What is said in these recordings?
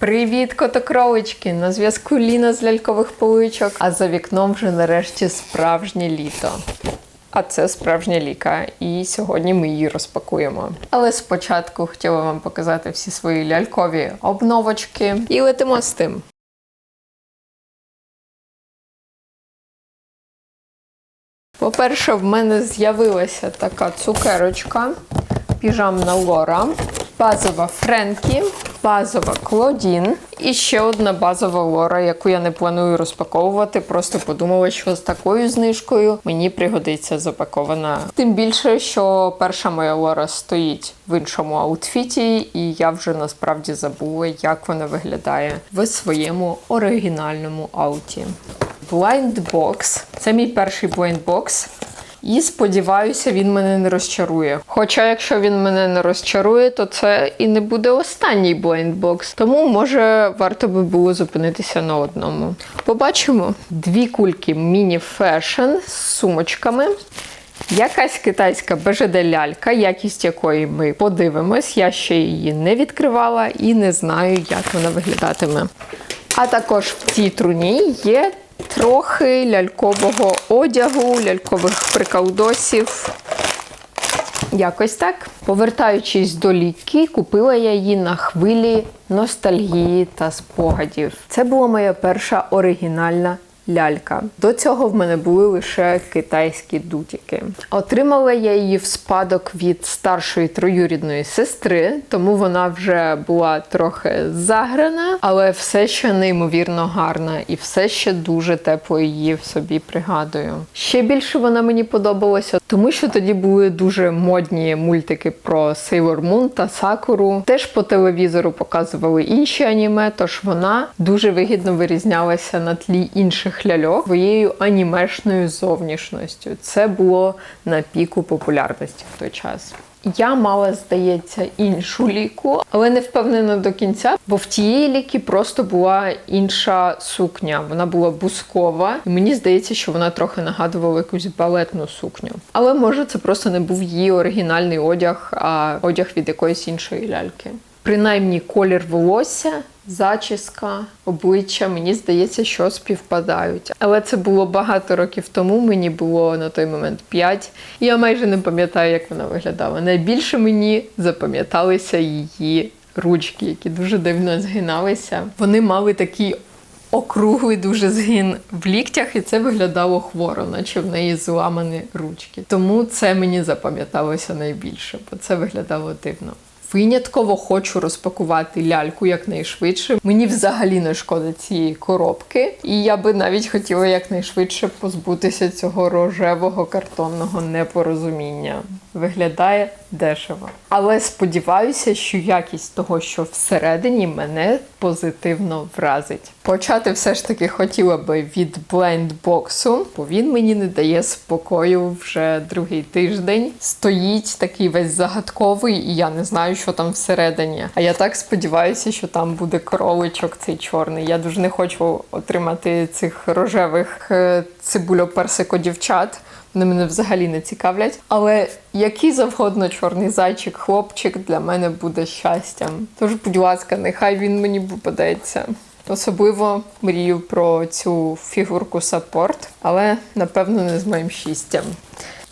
Привіт, котокролички! На зв'язку Ліна з лялькових поличок, а за вікном вже нарешті справжнє літо. А це справжня ліка, і сьогодні ми її розпакуємо. Але спочатку хотіла вам показати всі свої лялькові обновочки і летимо з тим. По-перше, в мене з'явилася така цукерочка, піжамна лора, базова Френкі, базова Клодін і ще одна базова лора, яку я не планую розпаковувати. Просто подумала, що з такою знижкою мені пригодиться запакована. Тим більше, що перша моя лора стоїть в іншому аутфіті, і я вже насправді забула, як вона виглядає в своєму оригінальному ауті. Blind Box. Це мій перший box. І сподіваюся, він мене не розчарує. Хоча, якщо він мене не розчарує, то це і не буде останній box. Тому може варто би було зупинитися на одному. Побачимо дві кульки Fashion з сумочками. Якась китайська БЖД-лялька, якість якої ми подивимось. Я ще її не відкривала і не знаю, як вона виглядатиме. А також в цій труні є трохи лялькового одягу, лялькових прикалдосів. Якось так. Повертаючись до ліки, купила я її на хвилі ностальгії та спогадів. Це була моя перша оригінальна лялька. До цього в мене були лише китайські дутіки. Отримала я її в спадок від старшої троюрідної сестри, тому вона вже була трохи заграна, але все ще неймовірно гарна і все ще дуже тепло її в собі пригадую. Ще більше вона мені подобалася, тому що тоді були дуже модні мультики про Sailor Moon та Сакуру. Теж по телевізору показували інші аніме, тож вона дуже вигідно вирізнялася на тлі інших ляльок своєю анімешною зовнішністю. Це було на піку популярності в той час. Я мала, здається, іншу ліку, але не впевнена до кінця, бо в тієї ліки просто була інша сукня. Вона була бускова, і мені здається, що вона трохи нагадувала якусь балетну сукню. Але може це просто не був її оригінальний одяг, а одяг від якоїсь іншої ляльки. Принаймні колір волосся, зачіска, обличчя, мені здається, що співпадають. Але це було багато років тому, мені було на той момент 5. Я майже не пам'ятаю, як вона виглядала. Найбільше мені запам'яталися її ручки, які дуже дивно згиналися. Вони мали такі. Округлий дуже згин в ліктях, і це виглядало хворо, наче в неї зламані ручки. Тому це мені запам'яталося найбільше, бо це виглядало дивно. Винятково хочу розпакувати ляльку якнайшвидше. Мені взагалі не шкода цієї коробки, і я би навіть хотіла якнайшвидше позбутися цього рожевого картонного непорозуміння. Виглядає дешево. Але сподіваюся, що якість того, що всередині, мене позитивно вразить. Почати все ж таки хотіла би від блендбоксу, бо він мені не дає спокою вже другий тиждень. Стоїть такий весь загадковий, і я не знаю, що там всередині. А я так сподіваюся, що там буде кроличок цей чорний. Я дуже не хочу отримати цих рожевих е, цибульоперсико-дівчат. Вони мене взагалі не цікавлять. Але який завгодно чорний зайчик, хлопчик для мене буде щастям. Тож, будь ласка, нехай він мені попадеться. Особливо мрію про цю фігурку саппорт, але напевно не з моїм щастям.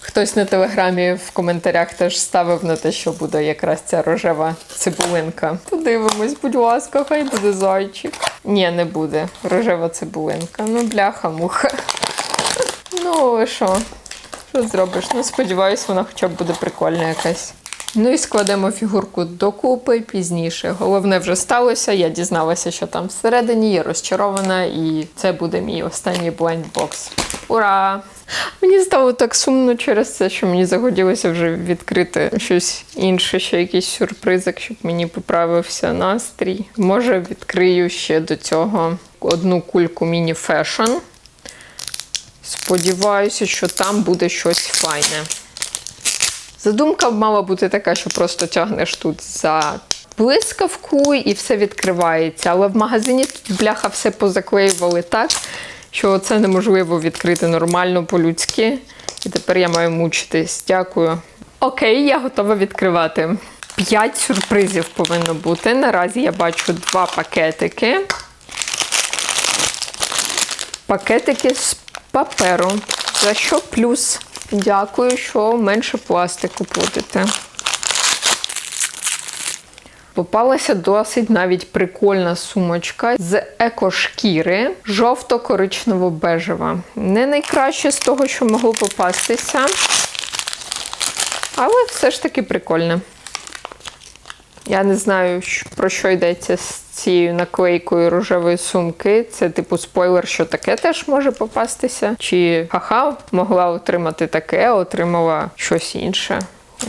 Хтось на телеграмі в коментарях теж ставив на те, що буде якраз ця рожева цибулинка. Подивимось, будь ласка, хай буде зайчик. Ні, не буде. Рожева цибулинка. Ну, бляха, муха. Ну, що? Що зробиш? Ну, сподіваюсь, вона хоча б буде прикольна якась. Ну і складемо фігурку докупи пізніше. Головне вже сталося. Я дізналася, що там всередині, я розчарована, і це буде мій останній блайндбокс. Ура! Мені стало так сумно через це, що мені захотілося вже відкрити щось інше, ще якийсь сюрпризик, щоб мені поправився настрій. Може, відкрию ще до цього одну кульку міні фешн. Сподіваюся, що там буде щось файне. Задумка мала бути така, що просто тягнеш тут за блискавку і все відкривається. Але в магазині тут бляха все позаклеювали так, що це неможливо відкрити нормально по-людськи. І тепер я маю мучитись. Дякую. Окей, я готова відкривати. 5 сюрпризів повинно бути. Наразі я бачу два пакетики. Пакетики з паперу. За що плюс? Дякую, що менше пластику платите. Попалася досить навіть прикольна сумочка з екошкіри, жовто-коричнево-бежева. Не найкраще з того, що могло попастися, але все ж таки прикольне. Я не знаю, про що йдеться з цією наклейкою рожевої сумки. Це типу спойлер, що таке теж може попастися. Чи ха-ха могла отримати таке, отримала щось інше.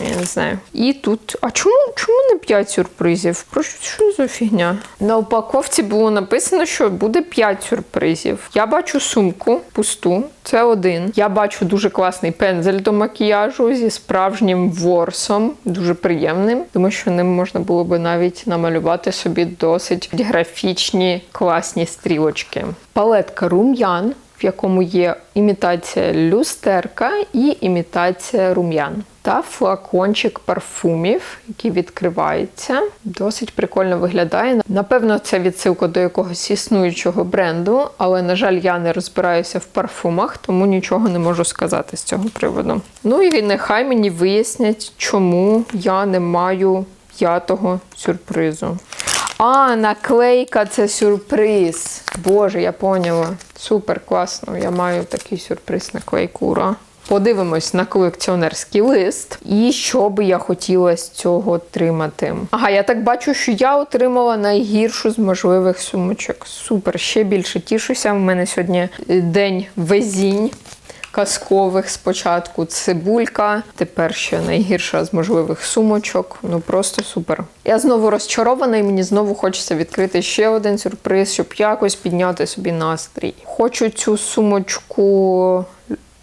Я не знаю. І тут. А чому, чому не 5 сюрпризів? Про що, за фігня? На упаковці було написано, що буде 5 сюрпризів. Я бачу сумку пусту, це один. Я бачу дуже класний пензель до макіяжу зі справжнім ворсом, дуже приємним, тому що ним можна було би навіть намалювати собі досить графічні класні стрілочки. Палетка рум'ян. В якому є імітація люстерка і імітація рум'ян. Та флакончик парфумів, який відкривається. Досить прикольно виглядає. Напевно, це відсилка до якогось існуючого бренду, але, на жаль, я не розбираюся в парфумах, тому нічого не можу сказати з цього приводу. Ну і нехай мені вияснять, чому я не маю п'ятого сюрпризу. А, наклейка це сюрприз. Боже, я поняла. Супер класно. Я маю такий сюрприз наклейку. Ура. Подивимось на колекціонерський лист. І що би я хотіла з цього отримати. Ага, я так бачу, що я отримала найгіршу з можливих сумочок. Супер, ще більше тішуся. У мене сьогодні е, день везінь казкових спочатку цибулька, тепер ще найгірша з можливих сумочок. Ну просто супер. Я знову розчарована, і мені знову хочеться відкрити ще один сюрприз, щоб якось підняти собі настрій. Хочу цю сумочку.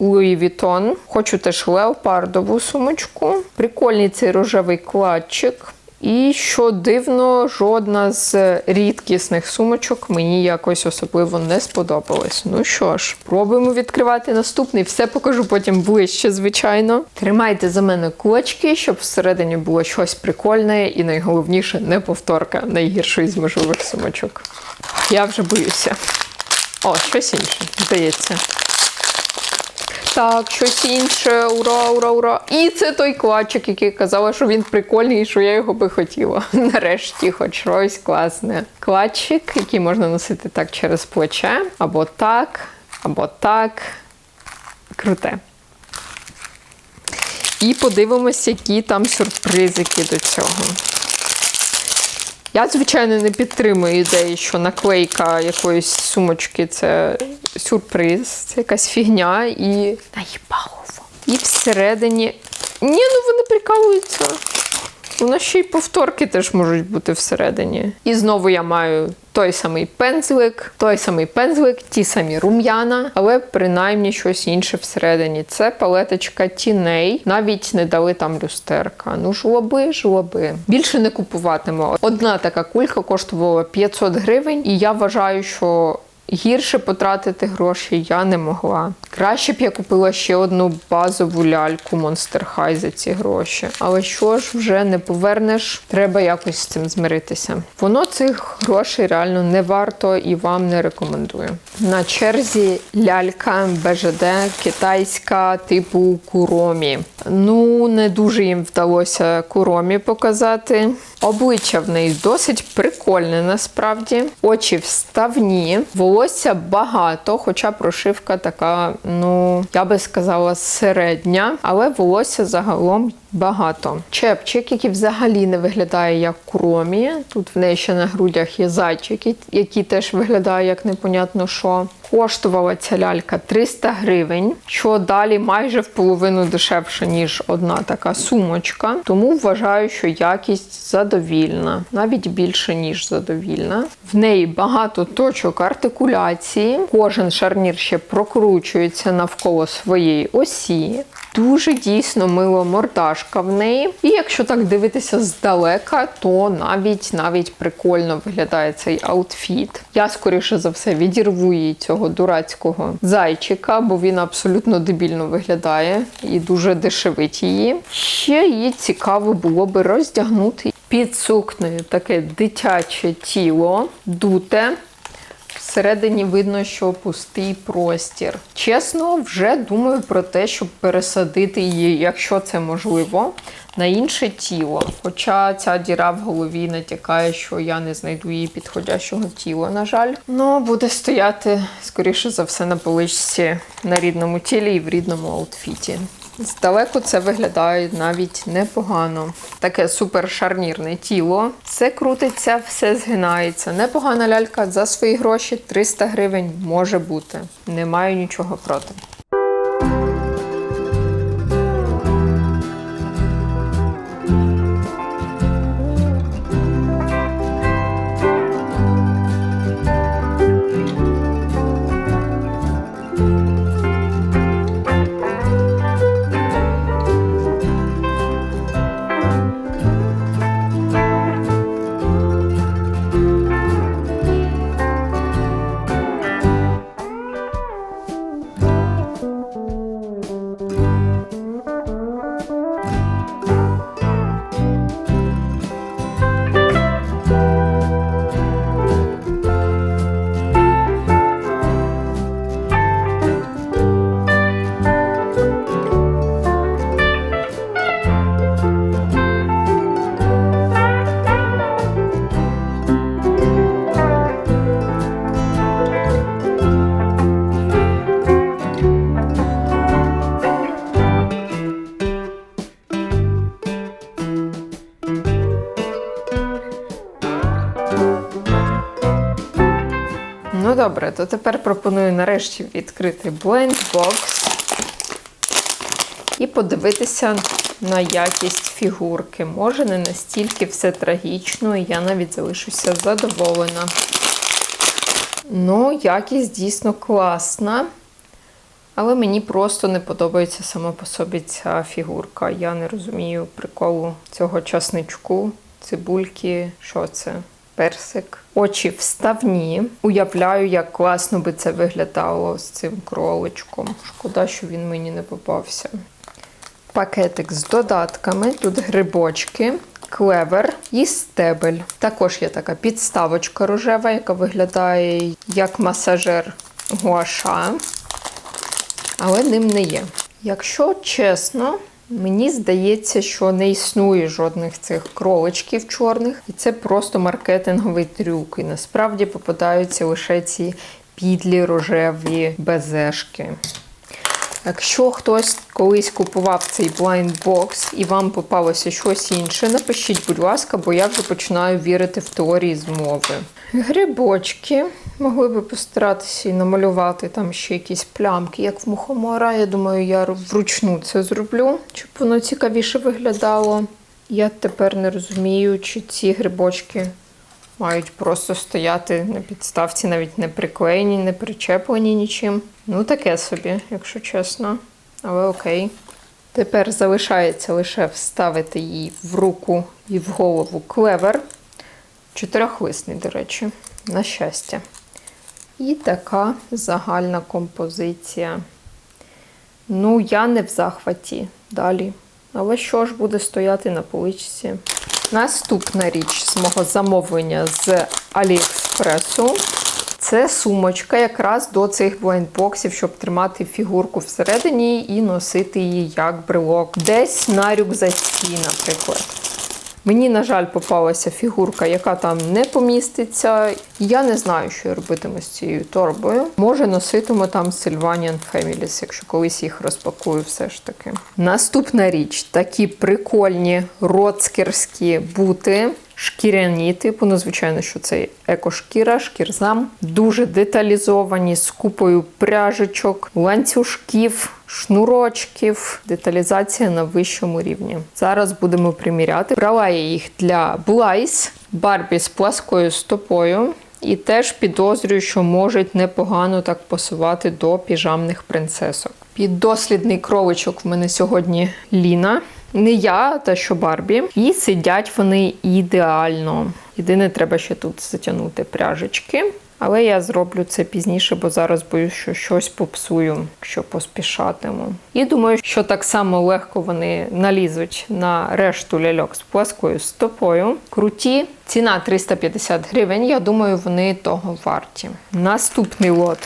Louis Vuitton. Хочу теж леопардову сумочку. Прикольний цей рожевий кладчик. І що дивно, жодна з рідкісних сумочок мені якось особливо не сподобалась. Ну що ж, пробуємо відкривати наступний. Все покажу потім ближче, звичайно. Тримайте за мене кулачки, щоб всередині було щось прикольне і найголовніше не повторка найгіршої з можливих сумочок. Я вже боюся. О, щось інше, здається. Так, щось інше, ура, ура, ура. І це той кладчик, який казала, що він прикольний і що я його би хотіла. Нарешті, хоч щось класне. Кладчик, який можна носити так через плече, або так, або так. Круте. І подивимось, які там сюрпризики до цього. Я, звичайно, не підтримую ідеї, що наклейка якоїсь сумочки це сюрприз, це якась фігня і наїбалово. І всередині. Ні, ну вони прикалуються. Воно ще й повторки теж можуть бути всередині. І знову я маю той самий пензлик, той самий пензлик, ті самі рум'яна, але принаймні щось інше всередині. Це палеточка тіней. Навіть не дали там люстерка. Ну жлоби, жлоби. Більше не купуватиму. Одна така кулька коштувала 500 гривень, і я вважаю, що. Гірше потратити гроші я не могла. Краще б я купила ще одну базову ляльку Monster High за ці гроші. Але що ж вже не повернеш, треба якось з цим змиритися. Воно цих грошей реально не варто і вам не рекомендую. На черзі лялька БЖД китайська типу куромі. Ну, не дуже їм вдалося куромі показати. Обличчя в неї досить прикольне насправді. Очі вставні, волосся багато, хоча прошивка така, ну я би сказала, середня, але волосся загалом багато. Чепчик, який взагалі не виглядає як куромі. Тут в неї ще на грудях є зайчик, який теж виглядає як непонятно що. Коштувала ця лялька 300 гривень, що далі майже в половину дешевше, ніж одна така сумочка. Тому вважаю, що якість задовільна, навіть більше, ніж задовільна. В неї багато точок артикуляції. Кожен шарнір ще прокручується навколо своєї осі. Дуже дійсно мило мордашка в неї. І якщо так дивитися здалека, то навіть навіть прикольно виглядає цей аутфіт. Я скоріше за все відірву їй цього дурацького зайчика, бо він абсолютно дебільно виглядає і дуже дешевить її. Ще її цікаво було би роздягнути під сукнею таке дитяче тіло, дуте. Всередині видно, що пустий простір. Чесно, вже думаю про те, щоб пересадити її, якщо це можливо, на інше тіло. Хоча ця діра в голові натякає, що я не знайду її підходящого тіла, на жаль. Ну, буде стояти, скоріше за все, на поличці на рідному тілі і в рідному аутфіті. Здалеку це виглядає навіть непогано. Таке супер шарнірне тіло. Все крутиться, все згинається. Непогана лялька за свої гроші 300 гривень може бути. Не маю нічого проти. То тепер пропоную нарешті відкрити блендбокс і подивитися на якість фігурки. Може, не настільки все трагічно, і я навіть залишуся задоволена. Ну, якість дійсно класна. Але мені просто не подобається сама по собі ця фігурка. Я не розумію приколу цього часничку, цибульки, що це? Персик. Очі вставні. Уявляю, як класно би це виглядало з цим кроличком. Шкода, що він мені не попався. Пакетик з додатками. Тут грибочки, клевер і стебель. Також є така підставочка рожева, яка виглядає як масажер гуаша але ним не є. Якщо чесно, мені здається, що не існує жодних цих кроличків чорних, і це просто маркетинговий трюк. І насправді попадаються лише ці підлі рожеві безешки. Якщо хтось колись купував цей блайндбокс і вам попалося щось інше, напишіть, будь ласка, бо я вже починаю вірити в теорії змови. Грибочки. Могли би постаратися і намалювати там ще якісь плямки, як в мухомора. Я думаю, я вручну це зроблю, щоб воно цікавіше виглядало. Я тепер не розумію, чи ці грибочки мають просто стояти на підставці, навіть не приклеєні, не причеплені нічим. Ну, таке собі, якщо чесно. Але окей. Тепер залишається лише вставити її в руку і в голову клевер. Чотирьохлисний, до речі, на щастя. І така загальна композиція. Ну, я не в захваті далі. Але що ж буде стояти на поличці? Наступна річ з мого замовлення з Аліекспресу. Це сумочка якраз до цих блайндбоксів, щоб тримати фігурку всередині і носити її як брелок. Десь на рюкзаці, наприклад. Мені, на жаль, попалася фігурка, яка там не поміститься. Я не знаю, що я робитиму з цією торбою. Може, носитиму там Sylvanian Families, якщо колись їх розпакую, все ж таки. Наступна річ: такі прикольні роцкерські бути. Шкіряні, типу, ну, звичайно, що це екошкіра, шкірзам. Дуже деталізовані з купою пряжечок, ланцюжків, шнурочків. Деталізація на вищому рівні. Зараз будемо приміряти. Брала я їх для Блайс, Барбі з пласкою стопою. І теж підозрюю, що можуть непогано так пасувати до піжамних принцесок. Піддослідний кроличок в мене сьогодні Ліна. Не я, та що Барбі. І сидять вони ідеально. Єдине, треба ще тут затягнути пряжечки. Але я зроблю це пізніше, бо зараз боюсь, що щось попсую, якщо поспішатиму. І думаю, що так само легко вони налізуть на решту ляльок з пласкою стопою. Круті. Ціна 350 гривень. Я думаю, вони того варті. Наступний лот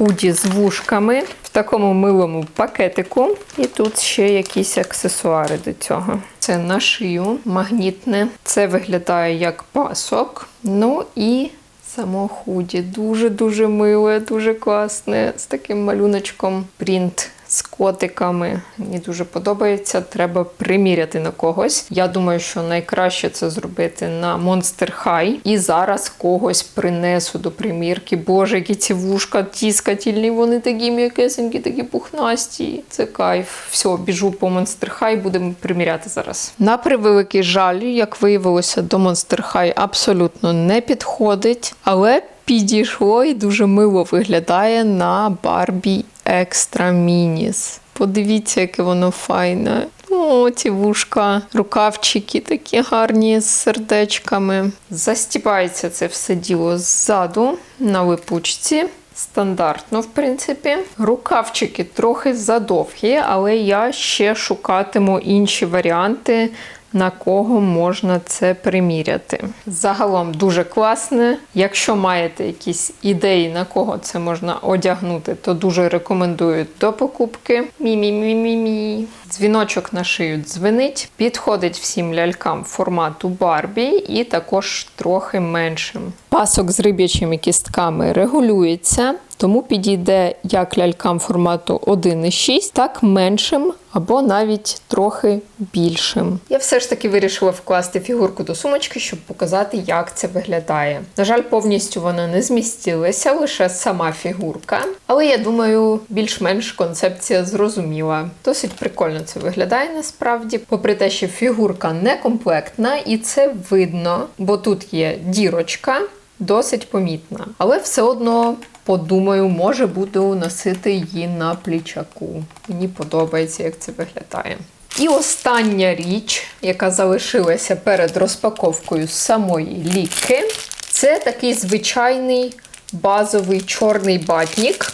худі з вушками такому милому пакетику. І тут ще якісь аксесуари до цього. Це на шию магнітне. Це виглядає як пасок. Ну і само худі. Дуже-дуже миле, дуже класне. З таким малюночком принт. З котиками мені дуже подобається. Треба приміряти на когось. Я думаю, що найкраще це зробити на Monster High. І зараз когось принесу до примірки. Боже, які ці вушка тіскательні, вони такі м'якесенькі, такі пухнасті. Це кайф. Все, біжу по Monster High, будемо приміряти зараз. На превеликий жаль, як виявилося, до Monster High абсолютно не підходить, але підійшло і дуже мило виглядає на Барбі Екстра Мініс. Подивіться, яке воно файне. О, ці вушка, рукавчики такі гарні з сердечками. Застібається це все діло ззаду на липучці. Стандартно, в принципі. Рукавчики трохи задовгі, але я ще шукатиму інші варіанти, на кого можна це приміряти. Загалом дуже класне. Якщо маєте якісь ідеї, на кого це можна одягнути, то дуже рекомендую до покупки. Мі-мі-мі-мі-мі. Дзвіночок на шию дзвенить, підходить всім лялькам формату Барбі і також трохи меншим. Пасок з риб'ячими кістками регулюється, тому підійде як лялькам формату 1,6, так меншим або навіть трохи більшим. Я все ж таки вирішила вкласти фігурку до сумочки, щоб показати, як це виглядає. На жаль, повністю вона не змістилася, лише сама фігурка. Але я думаю, більш-менш концепція зрозуміла. Досить прикольно це виглядає насправді. Попри те, що фігурка не комплектна, і це видно, бо тут є дірочка. Досить помітна, але все одно подумаю, може буду носити її на плічаку. Мені подобається, як це виглядає. І остання річ, яка залишилася перед розпаковкою самої ліки, це такий звичайний базовий чорний батнік.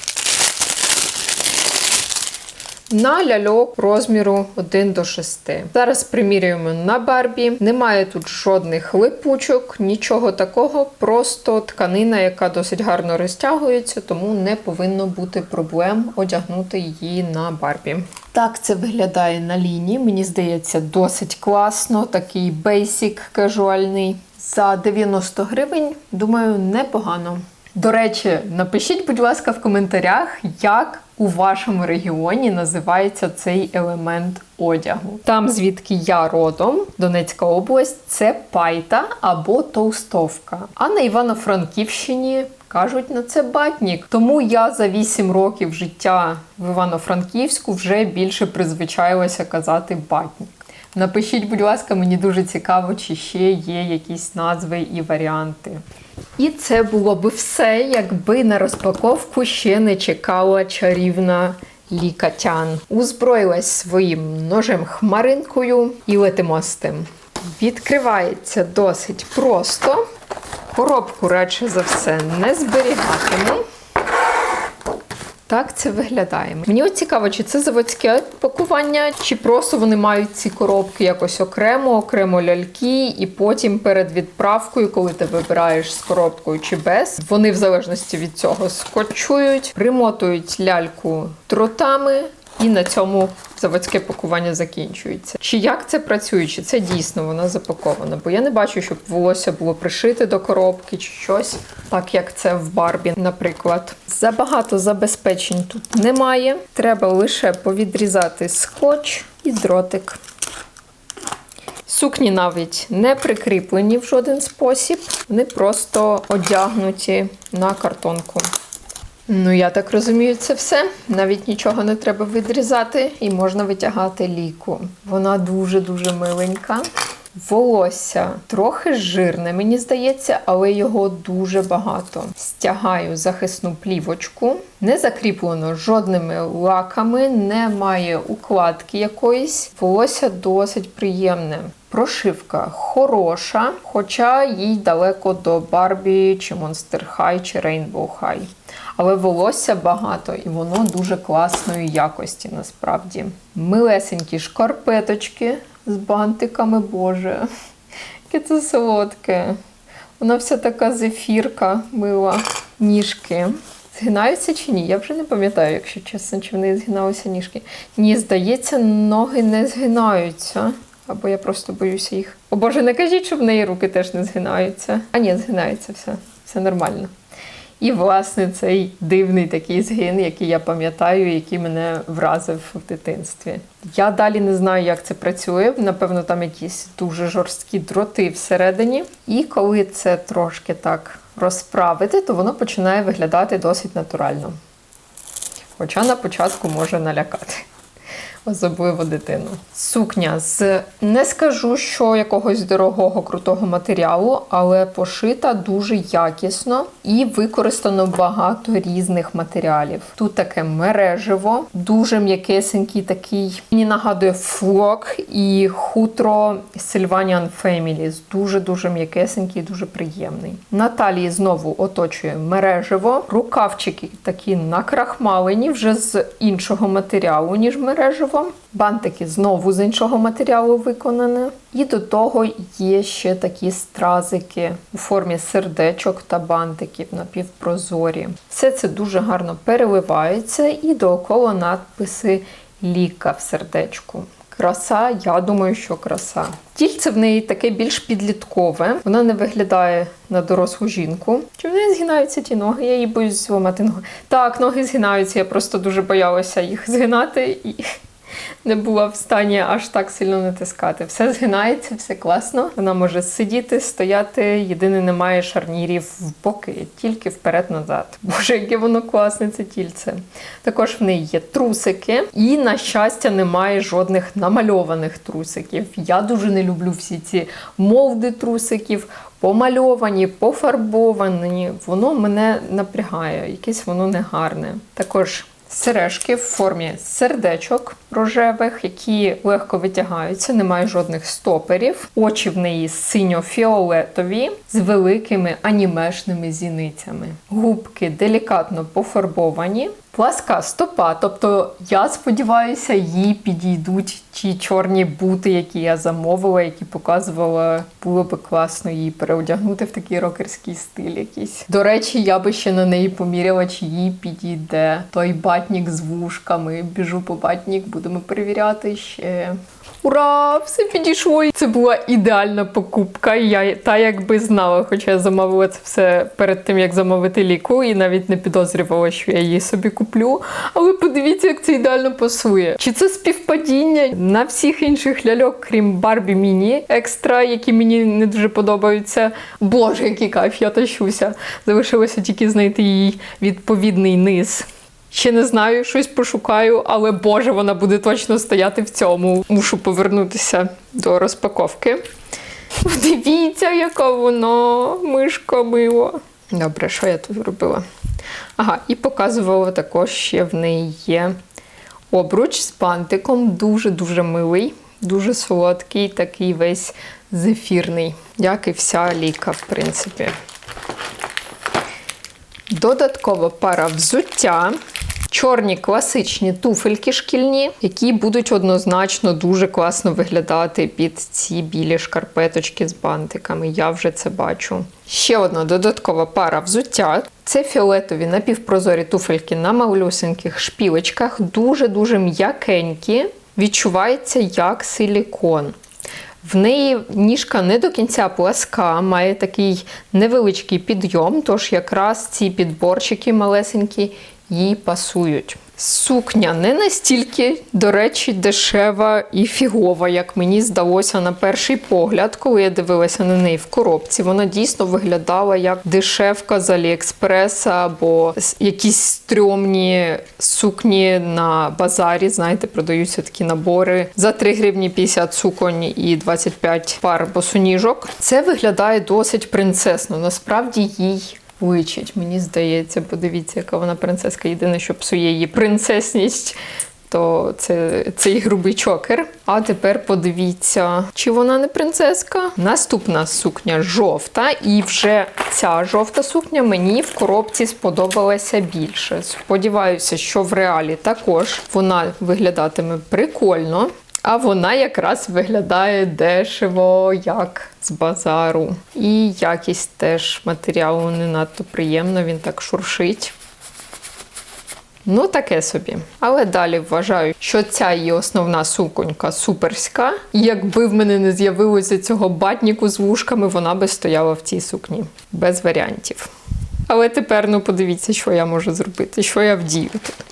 На ляльок розміру 1 до 6. Зараз примірюємо на Барбі. Немає тут жодних липучок, нічого такого, просто тканина, яка досить гарно розтягується, тому не повинно бути проблем одягнути її на Барбі. Так це виглядає на лінії. Мені здається, досить класно. Такий бейсік кажуальний. За 90 гривень, думаю, непогано. До речі, напишіть, будь ласка, в коментарях, як у вашому регіоні називається цей елемент одягу. Там, звідки я родом, Донецька область, це пайта або товстовка. А на Івано-Франківщині кажуть на це батнік. Тому я за 8 років життя в Івано-Франківську вже більше призвичаїлася казати батнік. Напишіть, будь ласка, мені дуже цікаво, чи ще є якісь назви і варіанти. І це було би все, якби на розпаковку ще не чекала чарівна лікатян. Узброїлась своїм ножем хмаринкою і летимо з тим. Відкривається досить просто. Коробку, радше за все, не зберігатиму. Так це виглядає. Мені от цікаво, чи це заводське пакування, чи просто вони мають ці коробки якось окремо, окремо ляльки, і потім перед відправкою, коли ти вибираєш з коробкою чи без, вони в залежності від цього скотчують, примотують ляльку тротами. І на цьому заводське пакування закінчується. Чи як це працює? Чи це дійсно вона запакована? Бо я не бачу, щоб волосся було пришите до коробки чи щось, так як це в Барбі, наприклад. Забагато забезпечень тут немає. Треба лише повідрізати скотч і дротик. Сукні навіть не прикріплені в жоден спосіб, вони просто одягнуті на картонку. Ну, я так розумію, це все. Навіть нічого не треба відрізати і можна витягати ліку. Вона дуже-дуже миленька. Волосся трохи жирне, мені здається, але його дуже багато. Стягаю захисну плівочку, не закріплено жодними лаками, немає укладки якоїсь. Волосся досить приємне. Прошивка хороша, хоча їй далеко до Барбі, чи High, чи Rainbow High. Але волосся багато і воно дуже класної якості насправді. Милесенькі шкарпеточки з бантиками, боже, яке це солодке. Вона вся така зефірка мила. Ніжки. Згинаються чи ні? Я вже не пам'ятаю, якщо чесно, чи в неї згиналися ніжки. Ні, здається, ноги не згинаються. Або я просто боюся їх. О Боже, не кажіть, що в неї руки теж не згинаються. А ні, згинаються все. Все нормально. І, власне, цей дивний такий згин, який я пам'ятаю, який мене вразив в дитинстві. Я далі не знаю, як це працює. Напевно, там якісь дуже жорсткі дроти всередині. І коли це трошки так розправити, то воно починає виглядати досить натурально. Хоча на початку може налякати. Особливо дитину. Сукня з не скажу, що якогось дорогого крутого матеріалу, але пошита дуже якісно і використано багато різних матеріалів. Тут таке мережево, дуже м'якесенький такий. Мені нагадує флок і хутро Sylvanian Families. Дуже дуже м'якесенький, дуже приємний. На талії знову оточує мережево. Рукавчики такі накрахмалені вже з іншого матеріалу, ніж мережево. Бантики знову з іншого матеріалу виконані. І до того є ще такі стразики у формі сердечок та бантиків напівпрозорі. Все це дуже гарно переливається і дооколо надписи Ліка в сердечку. Краса, я думаю, що краса. Тільце в неї таке більш підліткове. Вона не виглядає на дорослу жінку. Чи в неї згинаються ті ноги? Я її боюсь зламати ноги. Так, ноги згинаються, я просто дуже боялася їх згинати і не була в стані аж так сильно натискати. Все згинається, все класно. Вона може сидіти, стояти. Єдине, немає шарнірів в боки, тільки вперед-назад. Боже, яке воно класне, це тільце. Також в неї є трусики, і, на щастя, немає жодних намальованих трусиків. Я дуже не люблю всі ці молди трусиків. Помальовані, пофарбовані, воно мене напрягає, якесь воно негарне. Також сережки в формі сердечок рожевих, які легко витягаються, немає жодних стоперів. Очі в неї синьо-фіолетові з великими анімешними зіницями. Губки делікатно пофарбовані. Пласка стопа, тобто я сподіваюся, їй підійдуть ті чорні бути, які я замовила, які показувала. Було би класно її переодягнути в такий рокерський стиль якийсь. До речі, я би ще на неї поміряла, чи їй підійде той батнік з вушками. Біжу по батнік, будемо перевіряти ще. Ура! Все підійшло! Це була ідеальна покупка. Я та якби знала, хоча я замовила це все перед тим, як замовити ліку, і навіть не підозрювала, що я її собі куплю. Але подивіться, як це ідеально пасує. Чи це співпадіння на всіх інших ляльок, крім Барбі Міні екстра, які мені не дуже подобаються. Боже, який кайф, я тащуся. Залишилося тільки знайти їй відповідний низ. Ще не знаю, щось пошукаю, але Боже, вона буде точно стояти в цьому. Мушу повернутися до розпаковки. Дивіться, яка воно, мишко мило. Добре, що я тут робила? Ага, і показувала також, ще в неї є обруч з бантиком, дуже-дуже милий, дуже солодкий, такий весь зефірний, як і вся ліка, в принципі. Додаткова пара взуття. Чорні класичні туфельки шкільні, які будуть однозначно дуже класно виглядати під ці білі шкарпеточки з бантиками. Я вже це бачу. Ще одна додаткова пара взуття. Це фіолетові напівпрозорі туфельки на малюсеньких шпілечках, дуже-дуже м'якенькі. Відчувається як силікон. В неї ніжка не до кінця пласка, має такий невеличкий підйом, тож якраз ці підборчики малесенькі їй пасують. Сукня не настільки, до речі, дешева і фігова, як мені здалося на перший погляд, коли я дивилася на неї в коробці. Вона дійсно виглядала як дешевка з Аліекспреса або якісь стрьомні сукні на базарі. Знаєте, продаються такі набори за 3 гривні 50 суконь і 25 пар босоніжок. Це виглядає досить принцесно. Насправді їй личить, мені здається. Подивіться, яка вона принцеска. Єдине, що псує її принцесність. То це цей грубий чокер. А тепер подивіться, чи вона не принцеска. Наступна сукня жовта, і вже ця жовта сукня мені в коробці сподобалася більше. Сподіваюся, що в реалі також вона виглядатиме прикольно. А вона якраз виглядає дешево, як з базару. І якість теж матеріалу не надто приємна, він так шуршить. Ну, таке собі. Але далі вважаю, що ця її основна суконька суперська. І якби в мене не з'явилося цього батніку з вушками, вона би стояла в цій сукні. Без варіантів. Але тепер ну подивіться, що я можу зробити, що я вдію тут.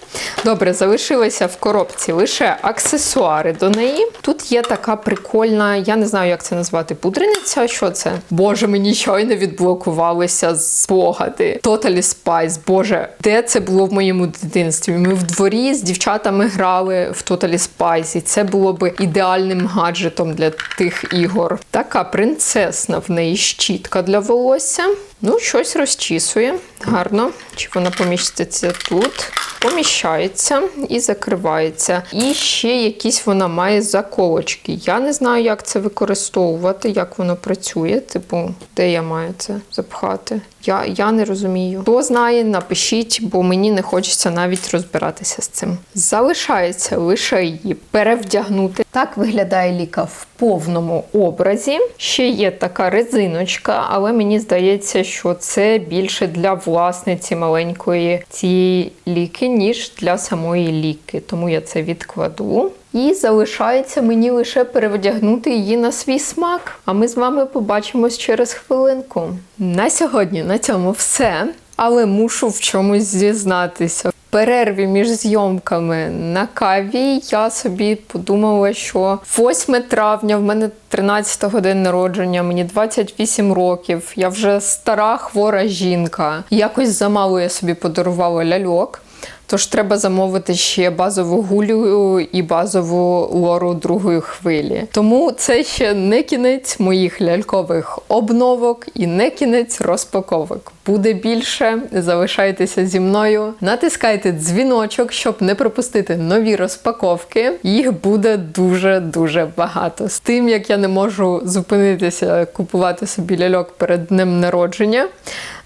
Добре, залишилися в коробці лише аксесуари до неї. Тут є така прикольна, я не знаю, як це назвати, пудрениця. Що це? Боже, мені щойно відблокувалися спогади. Totally Spice. Боже, де це було в моєму дитинстві? Ми в дворі з дівчатами грали в Totally Spice, і це було би ідеальним гаджетом для тих ігор. Така принцесна в неї щітка для волосся. Ну, щось розчісує. Гарно. Чи вона поміститься тут? Поміщається і закривається. І ще якісь вона має заколочки. Я не знаю, як це використовувати, як воно працює. Типу, де я маю це запхати? Я, я не розумію. Хто знає, напишіть, бо мені не хочеться навіть розбиратися з цим. Залишається лише її перевдягнути. Так виглядає ліка в повному образі. Ще є така резиночка, але мені здається, що це більше для власниці маленької цієї ліки, ніж для самої ліки. Тому я це відкладу. І залишається мені лише перевдягнути її на свій смак. А ми з вами побачимось через хвилинку. На сьогодні на цьому все. Але мушу в чомусь зізнатися. В перерві між зйомками на каві я собі подумала, що 8 травня в мене 13 годин народження, мені 28 років. Я вже стара хвора жінка. Якось замало я собі подарувала ляльок. Тож треба замовити ще базову гулю і базову лору другої хвилі. Тому це ще не кінець моїх лялькових обновок і не кінець розпаковок. Буде більше. Залишайтеся зі мною. Натискайте дзвіночок, щоб не пропустити нові розпаковки. Їх буде дуже дуже багато. З тим як я не можу зупинитися купувати собі ляльок перед днем народження.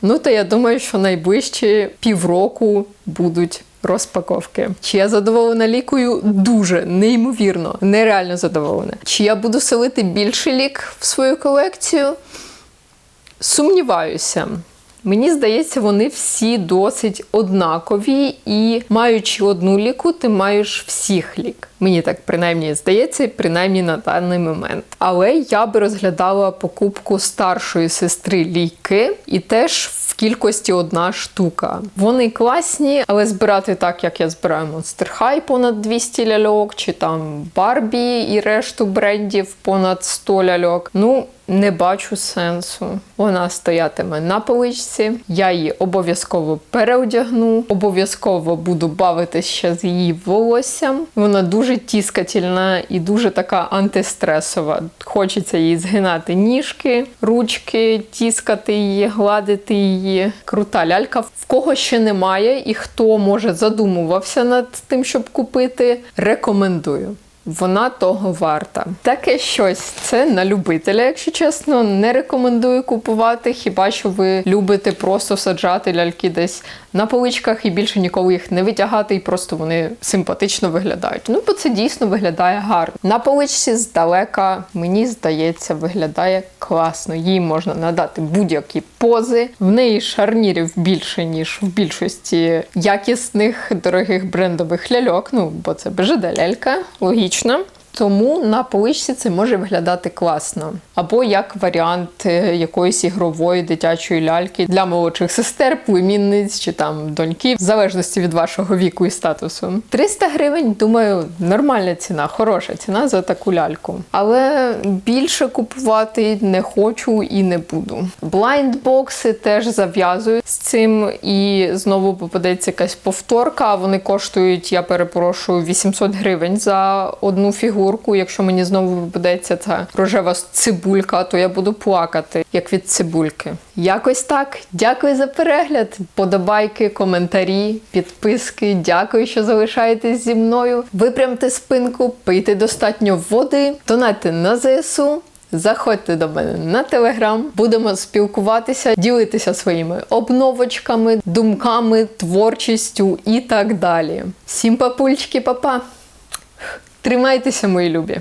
Ну то я думаю, що найближчі півроку будуть розпаковки. Чи я задоволена лікою? Дуже неймовірно, нереально задоволена. Чи я буду селити більше лік в свою колекцію? Сумніваюся. Мені здається, вони всі досить однакові, і маючи одну ліку, ти маєш всіх лік. Мені так принаймні здається, принаймні на даний момент. Але я би розглядала покупку старшої сестри ліки і теж в кількості одна штука. Вони класні, але збирати так, як я збираю Monster High понад 200 ляльок, чи там Барбі і решту брендів понад 100 ляльок. Ну, не бачу сенсу. Вона стоятиме на поличці. Я її обов'язково переодягну, обов'язково буду бавитися ще з її волоссям. Вона дуже тіскательна і дуже така антистресова. Хочеться їй згинати ніжки, ручки, тіскати її, гладити її. Крута лялька. В кого ще немає і хто може задумувався над тим, щоб купити, рекомендую. Вона того варта. Таке щось це на любителя, якщо чесно. Не рекомендую купувати, хіба що ви любите просто саджати ляльки десь на поличках і більше ніколи їх не витягати, і просто вони симпатично виглядають. Ну, бо це дійсно виглядає гарно. На поличці здалека, мені здається, виглядає класно. Їй можна надати будь-які пози. В неї шарнірів більше, ніж в більшості якісних дорогих брендових ляльок. Ну, бо це БЖД лялька, логічно. Тому на поличці це може виглядати класно. Або як варіант е, якоїсь ігрової дитячої ляльки для молодших сестер, племінниць чи там доньків, в залежності від вашого віку і статусу. 300 гривень, думаю, нормальна ціна, хороша ціна за таку ляльку. Але більше купувати не хочу і не буду. Блайндбокси теж зав'язую з цим, і знову попадеться якась повторка. Вони коштують, я перепрошую, 800 гривень за одну фігурку. Якщо мені знову попадеться ця рожева цибулька, то я буду плакати, як від цибульки. Якось так. Дякую за перегляд. Подобайки, коментарі, підписки. Дякую, що залишаєтесь зі мною. Випрямте спинку, пийте достатньо води, донайте на ЗСУ. Заходьте до мене на телеграм, будемо спілкуватися, ділитися своїми обновочками, думками, творчістю і так далі. Всім папульчики, папа! Тримайтеся, мої любі!